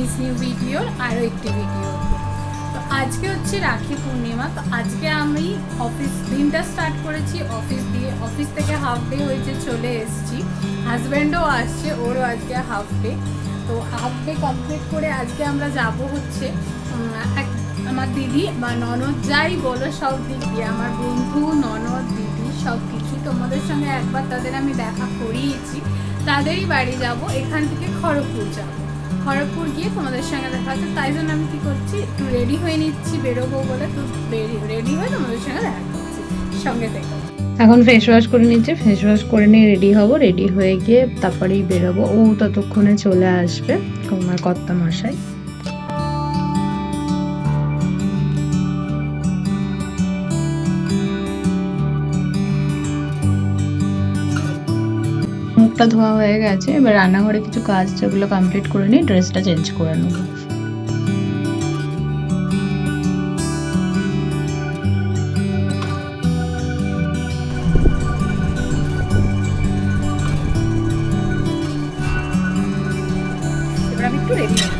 Miss new ভিডিওর আরও একটি ভিডিও তো আজকে হচ্ছে রাখি পূর্ণিমা। তো আজকে আমি অফিস দিনটা স্টার্ট করেছি। অফিস দিয়ে অফিস থেকে হাফ ডে হয়েছে চলে এসেছি। হাজব্যান্ডও আসছে, ওরও আজকে হাফ ডে তো হাফ ডে কমপ্লিট করে আজকে আমরা যাব হচ্ছে এক, আমার দিদি বা ননদ, যাই বলো সব দিক দিয়ে। আমার বন্ধু, ননদ, দিদি সব কিছু তোমাদের সঙ্গে একবার তাদের আমি দেখা করিয়েছি। তাদেরই বাড়ি যাব, এখান থেকে খড়গপুর যাব। খড়গপুর গিয়ে তোমাদের সঙ্গে দেখা হচ্ছে। তাই জন্য আমি কি করছি, একটু রেডি হয়ে নিচ্ছি, বেরোবো বলে তো রেডি হয়ে তোমাদের সঙ্গে দেখা করছি। সঙ্গে দেখো এখন ফেস ওয়াশ করে নিচ্ছে ফেস ওয়াশ করে নিয়ে রেডি হব রেডি হয়ে গিয়ে তারপরেই বেরোবো। ও ততক্ষণে চলে আসবে তোমার কর্তা মশাই মুখটা ধোয়া হয়ে গেছে, এবার রান্নাঘরে কিছু কাজ যেগুলো কমপ্লিট করে নিয়ে ড্রেসটা চেঞ্জ করে নেব। রেডি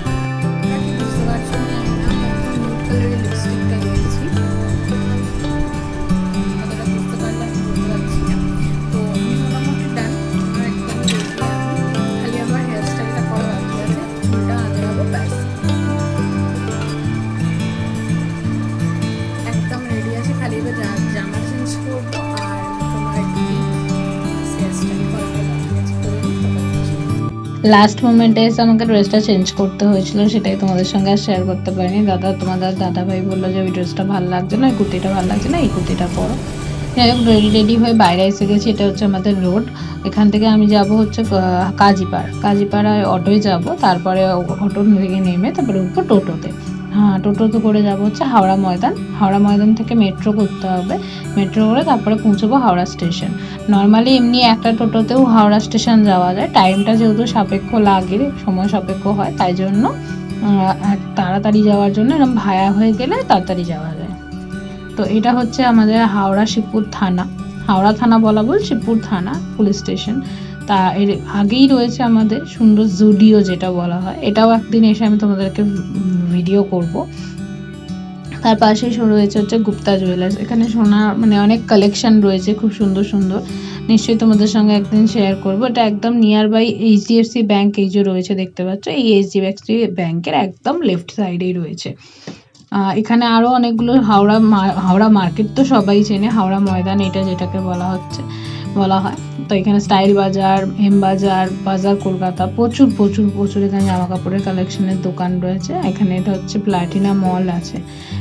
লাস্ট মোমেন্টে এসে আমাকে ড্রেসটা চেঞ্জ করতে হয়েছিল, সেটাই তোমাদের সঙ্গে আর শেয়ার করতে পারিনি। দাদা, তোমাদের দাদা ভাই বলল যে, ওই ড্রেসটা ভালো লাগছে না ওই কুর্তিটা ভালো লাগছে না, এই কুর্তিটা পরো। যাই হোক রেডি হয়ে বাইরে এসে গেছি, এটা হচ্ছে আমাদের রোড এখান থেকে আমি যাব হচ্ছে কাজীপাড়া কাজীপাড়। কাজীপাড়ায় অটোয় যাব, তারপরে অটো থেকে নেমে তারপরে উঠবো টোটোতে। টোটোতে করে যাব হচ্ছে হাওড়া ময়দান। হাওড়া ময়দান থেকে মেট্রো করতে হবে। মেট্রো করে তারপরে পৌঁছবো হাওড়া স্টেশন নর্মালি এমনি একটা টোটোতেও হাওড়া স্টেশন যাওয়া যায়। টাইমটা যেহেতু সাপেক্ষ লাগে, সময় সাপেক্ষ হয়, তাই জন্য তাড়াতাড়ি যাওয়ার জন্য এরকম ভায়া হয়ে গেলে তাড়াতাড়ি যাওয়া যায়। তো এটা হচ্ছে আমাদের হাওড়া শিবপুর থানা। হাওড়া থানা বলা বল শিবপুর থানা পুলিশ স্টেশন তা এর আগেই রয়েছে আমাদের সুন্দর জুডিও যেটা বলা হয়। এটাও একদিন এসে আমি তোমাদেরকে ভিডিও করব। তার পাশেই শো- রয়েছে হচ্ছে গুপ্তা জুয়েলার্স এখানে সোনা মানে অনেক কালেকশন রয়েছে, খুব সুন্দর সুন্দর। নিশ্চয়ই তোমাদের সঙ্গে একদিন শেয়ার করব। এটা একদম নিয়ার বাই এইচডিএফসি ব্যাংক এই যে রয়েছে, দেখতে পাচ্ছ? এই এইচডিএফসি ব্যাংকের একদম লেফট সাইডেই রয়েছে। এখানে আরও অনেকগুলো হাওড়া হাওড়া মার্কেট তো সবাই চেনে। হাওড়া ময়দান এটা যেটাকে বলা হচ্ছে। বলা হয়। তো এখানে স্টাইল বাজার, হেম বাজার বাজার কলকাতা, প্রচুর প্রচুর প্রচুর এখানে জামা কাপড়ের কালেকশনের দোকান রয়েছে। এখানে এটা হচ্ছে প্লাটিনা মল আছে।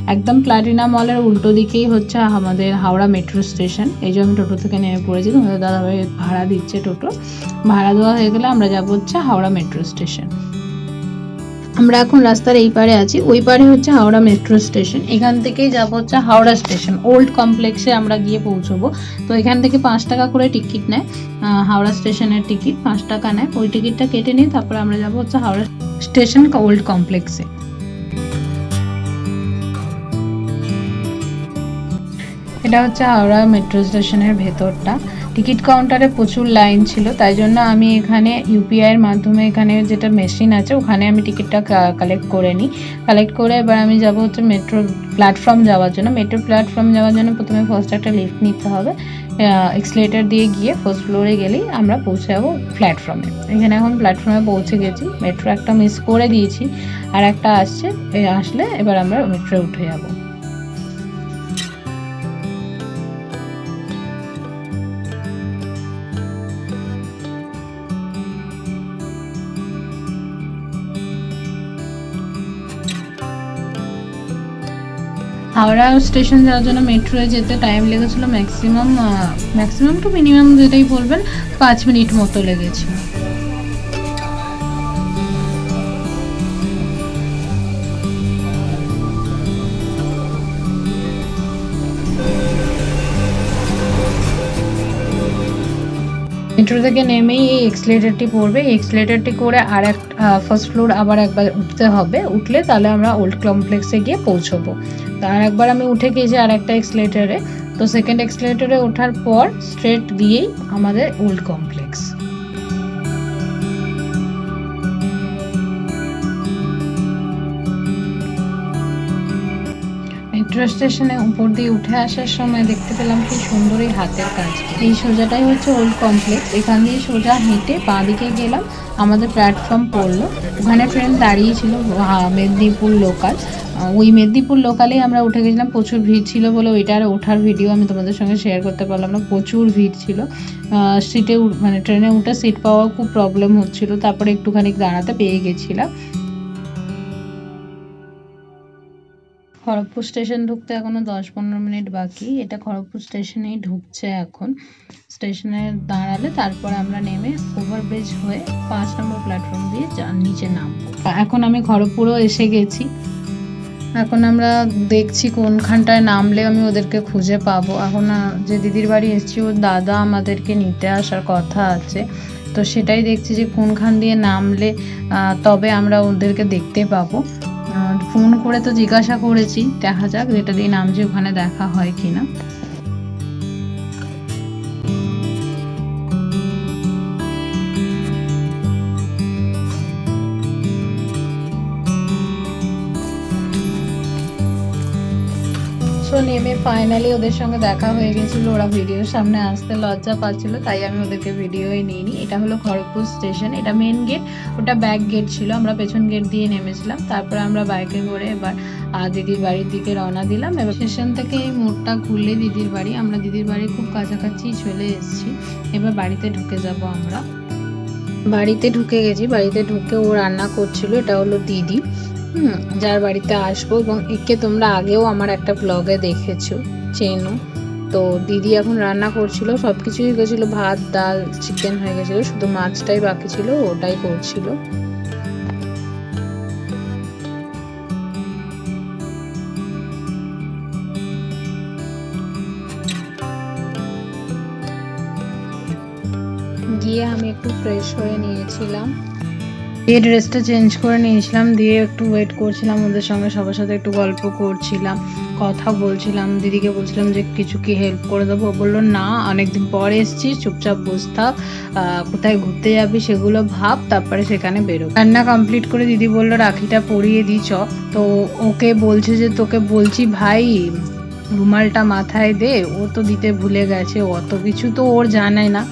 একদম প্লাটিনা মলের উল্টো দিকেই হচ্ছে আমাদের হাওড়া মেট্রো স্টেশন। এই যে আমি টোটো থেকে নেমে পড়েছি, তোমাদের দাদাভাই ভাড়া দিচ্ছে টোটো। ভাড়া দেওয়া হয়ে গেলে আমরা যাব হচ্ছে হাওড়া মেট্রো স্টেশন। আমরা এখন রাস্তার এই পারে আছি। ওই পারে হচ্ছে হাওড়া মেট্রো স্টেশন এখান থেকেই যাব হচ্ছে হাওড়া স্টেশন ওল্ড কমপ্লেক্সে আমরা গিয়ে পৌঁছবো। তো এখান থেকে পাঁচ টাকা করে টিকিট নেয়। হাওড়া স্টেশনের টিকিট পাঁচ টাকা নেয়। ওই টিকিটটা কেটে নিয়ে তারপরে আমরা যাব হচ্ছে হাওড়া স্টেশন ওল্ড কমপ্লেক্সে এটা হচ্ছে হাওড়া মেট্রো স্টেশনের ভেতরটা। টিকিট কাউন্টারে প্রচুর লাইন ছিল, তাই জন্য আমি এখানে ইউপিআইয়ের মাধ্যমে এখানে যেটা মেশিন আছে, ওখানে আমি টিকিটটা কালেক্ট করে নিই। কালেক্ট করে এবার আমি যাব হচ্ছে মেট্রো প্ল্যাটফর্ম যাওয়ার জন্য। মেট্রো প্ল্যাটফর্ম যাওয়ার জন্য প্রথমে ফার্স্ট একটা লিফট নিতে হবে। এক্সলেটার দিয়ে গিয়ে ফার্স্ট ফ্লোরে গেলেই আমরা পৌঁছে যাব প্ল্যাটফর্মে এখানে এখন প্ল্যাটফর্মে পৌঁছে গেছি। মেট্রো একটা মিস করে দিয়েছি। আর একটা আসছে আসলে এবার আমরা মেট্রো উঠে যাব। হাওড়া স্টেশন যাওয়ার জন্য মেট্রোয় যেতে টাইম লেগেছিলো ম্যাক্সিমাম ম্যাক্সিমাম টু মিনিমাম যেটাই বলবেন, পাঁচ মিনিট মতো লেগেছিল মেট্রো থেকে নেমেই এই এক্সিলেটারটি পড়বে। এই এক্সিলেটারটি করে আর এক ফার্স্ট ফ্লোর আবার একবার উঠতে হবে। উঠলে তাহলে আমরা ওল্ড কমপ্লেক্সে গিয়ে পৌঁছবো। তো আর একবার আমি উঠে গিয়েছি আর একটা এক্সিলেটারে তো সেকেন্ড এক্সিলেটারে ওঠার পর স্ট্রেট দিয়েই আমাদের ওল্ড কমপ্লেক্স মেট্রো স্টেশনে উপর দিয়ে উঠে আসার সময় দেখতে পেলাম কি সুন্দর এই হাতের কাজ। এই সোজাটাই হচ্ছে ওল্ড কমপ্লেক্স এখান দিয়ে সোজা হেঁটে বাঁ দিকে গেলাম। আমাদের প্ল্যাটফর্ম পড়ল। ওখানে ট্রেন দাঁড়িয়েছিল মেদিনীপুর লোকাল ওই মেদিনীপুর লোকালেই আমরা উঠে গেছিলাম। প্রচুর ভিড় ছিল বলে ওইটার ওঠার ভিডিও আমি তোমাদের সঙ্গে শেয়ার করতে পারলাম না। প্রচুর ভিড় ছিল। সিটে মানে ট্রেনে উঠে সিট পাওয়া খুব প্রবলেম হচ্ছিল। তারপরে একটুখানি দাঁড়াতে পেয়ে গেছিলাম। খড়গপুর স্টেশন ঢুকতে এখনও দশ পনেরো মিনিট বাকি। এটা খড়গপুর স্টেশনেই ঢুকছে এখন। স্টেশনে দাঁড়ালে তারপরে আমরা নেমে ওভারব্রিজ হয়ে পাঁচ নম্বর প্ল্যাটফর্ম দিয়ে নিচে নামবো। এখন আমি খড়গপুরও এসে গেছি। এখন আমরা দেখছি কোনখানটায় নামলে আমি ওদেরকে খুঁজে পাবো। এখন যে দিদির বাড়ি এসেছি, ওর দাদা আমাদেরকে নিতে আসার কথা আছে। তো সেটাই দেখছি যে কোনখান দিয়ে নামলে তবে আমরা ওদেরকে দেখতে পাবো। ফোন করে তো জিজ্ঞাসা করেছি দেখা যাক যেটা দিয়ে নামছি ওখানে দেখা হয় কিনা। নেমে ফাইনালি ওদের সঙ্গে দেখা হয়ে গেছিল। ওরা ভিডিওর সামনে আসতে লজ্জা পাচ্ছিল, তাই আমি ওদেরকে ভিডিওই নিইনি। এটা হলো খড়গপুর স্টেশন এটা মেন গেট ওটা ব্যাক গেট ছিল। আমরা পেছন গেট দিয়ে নেমেছিলাম, তারপরে আমরা বাইকে করে এবার দিদির বাড়ির দিকে রওনা দিলাম। এবার স্টেশন থেকে এই মোড়টা ঘুরলে দিদির বাড়ি। আমরা দিদির বাড়ি খুব কাছাকাছি চলে এসেছি। এবার বাড়িতে ঢুকে যাব আমরা। বাড়িতে ঢুকে গেছি। বাড়িতে ঢুকে ও রান্না করছিল। এটা হলো দিদি। যার বাড়িতে আসব এবং একে তোমরা আগেও আমার একটা ব্লগে দেখেছ, চেনো। তো দিদি এখন রান্না করছিল সব কিছুই গেছিল, ভাত, ডাল চিকেন হয়ে গেছিল, শুধু মাছটাই বাকি ছিল, ওটাই করছিল। গিয়ে আমি একটু ফ্রেশ হয়ে নিয়েছিলাম। দিয়ে ড্রেসটা চেঞ্জ করে নিয়েছিলাম, দিয়ে একটু ওয়েট করছিলাম ওদের সঙ্গে, সবার সাথে একটু গল্প করছিলাম, কথা বলছিলাম, দিদিকে বলছিলাম যে কিছু কি হেল্প করে দেবো? বলল, না, অনেকদিন পর এসছিস চুপচাপ বস থাক কোথায় ঘুরতে যাবি সেগুলো ভাব, তারপরে সেখানে বেরো রান্না কমপ্লিট করে দিদি বলল, রাখিটা পরিয়ে দিই চ। তো ওকে বলছে যে, তোকে বলছি ভাই, রুমালটা মাথায় দে, ও তো দিতে ভুলে গেছে, অত কিছু তো ওর জানায় না।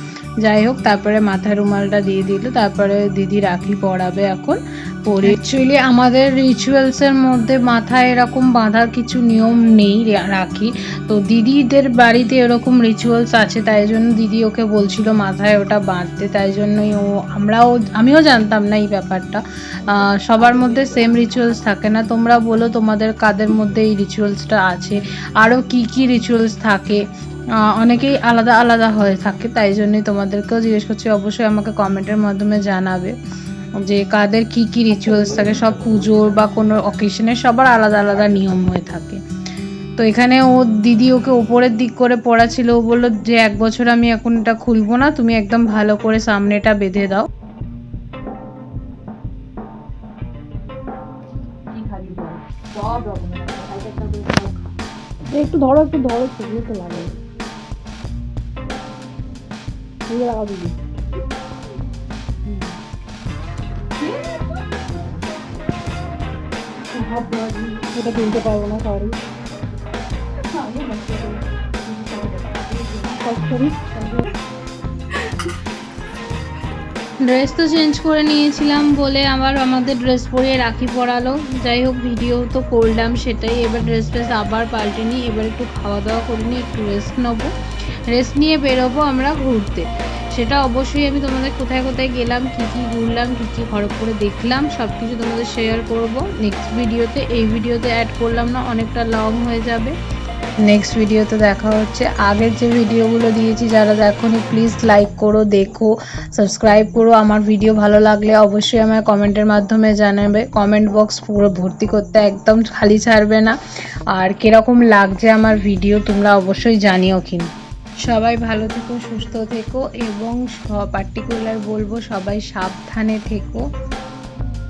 যাই হোক, তারপরে মাথায় রুমালটা দিয়ে দিল। তারপরে দিদি রাখি পরাবে এখন। পরে অ্যাকচুয়ালি আমাদের রিচুয়ালসের মধ্যে মাথায় এরকম বাঁধার কিছু নিয়ম নেই রাখি। তো দিদিদের বাড়িতে এরকম রিচুয়ালস আছে, তাই জন্য দিদি ওকে বলছিল মাথায় ওটা বাঁধতে। তাই জন্যই ও আমরাও আমিও জানতাম না এই ব্যাপারটা। সবার মধ্যে সেম রিচুয়ালস থাকে না। তোমরা বলো তোমাদের কাদের মধ্যে এই রিচুয়ালসটা আছে। আরও কি কি রিচুয়ালস থাকে? অনেকেই আলাদা আলাদা হয়ে থাকে, তাই জন্যই তোমাদেরকেও জিজ্ঞেস করছি। অবশ্যই আমাকে কমেন্টের মাধ্যমে জানাবে যে কাদের কি কি রিচুয়ালস থাকে, সব পুজোর বা কোনো অকেশনে সবার আলাদা আলাদা নিয়ম হয়ে থাকে। তো এখানে ও দিদি ওকে উপরের দিক করে পড়া ছিল ও বলল যে এক বছর আমি এখন এটা খুলবো না, তুমি একদম ভালো করে সামনেটা বেঁধে দাও। একটু ধরো একটু ধরো ছবিও তো লাগে এটা তুলতে পারব না সরি ড্রেস তো চেঞ্জ করে নিয়েছিলাম বলে আবার আমাদের ড্রেস পরিয়ে রাখি পরালো। যাই হোক ভিডিও তো করলাম সেটাই। এবার ড্রেস ফ্রেস আবার পাল্টে নিই। এবার একটু খাওয়া দাওয়া করে নিই, একটু রেস্ট নেব। রেস্ট নিয়ে বেরোবো আমরা ঘুরতে। সেটা অবশ্যই আমি তোমাদের কোথায় কোথায় গেলাম, কী কী ঘুরলাম, কী কী খড়গপুরে দেখলাম সব কিছু তোমাদের শেয়ার করব। নেক্সট ভিডিওতে এই ভিডিওতে অ্যাড করলাম না, অনেকটা লং হয়ে যাবে। নেক্সট ভিডিওতে দেখা হচ্ছে। আগের যে ভিডিওগুলো দিয়েছি, যারা দেখোনি প্লিজ লাইক করো, দেখো সাবস্ক্রাইব করো। আমার ভিডিও ভালো লাগলে অবশ্যই আমায় কমেন্টের মাধ্যমে জানাবে। কমেন্ট বক্স পুরো ভর্তি করতে একদম খালি ছাড়বে না। আর কীরকম লাগছে আমার ভিডিও তোমরা অবশ্যই জানিও কিন্তু। সবাই ভালো থেকো সুস্থ থেকো এবং পার্টিকুলার বলব সবাই সাবধানে থেকো।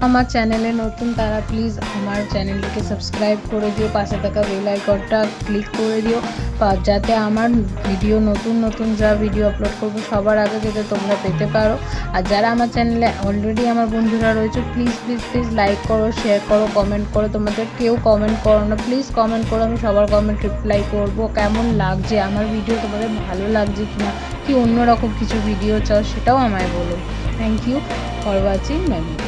আমার চ্যানেলে নতুন তারা প্লিজ আমার চ্যানেলটিকে সাবস্ক্রাইব করে দিও, পাশে থাকা বেল আইকনটা ক্লিক করে দিও যাতে আমার ভিডিও নতুন নতুন যা ভিডিও আপলোড করব, সবার আগে যাতে তোমরা পেতে পারো। আর যারা আমার চ্যানেলে অলরেডি আমার বন্ধুরা রয়েছে প্লিজ প্লিজ প্লিজ লাইক করো শেয়ার করো কমেন্ট করো। তোমাদের কেউ কমেন্ট করো না প্লিজ কমেন্ট করো, আমি সবার কমেন্ট রিপ্লাই করব। কেমন লাগছে আমার ভিডিও তোমাদের ভালো লাগছে কিনা, কি অন্যরকম কিছু ভিডিও চাও সেটাও আমায় বলো। Thank you for watching video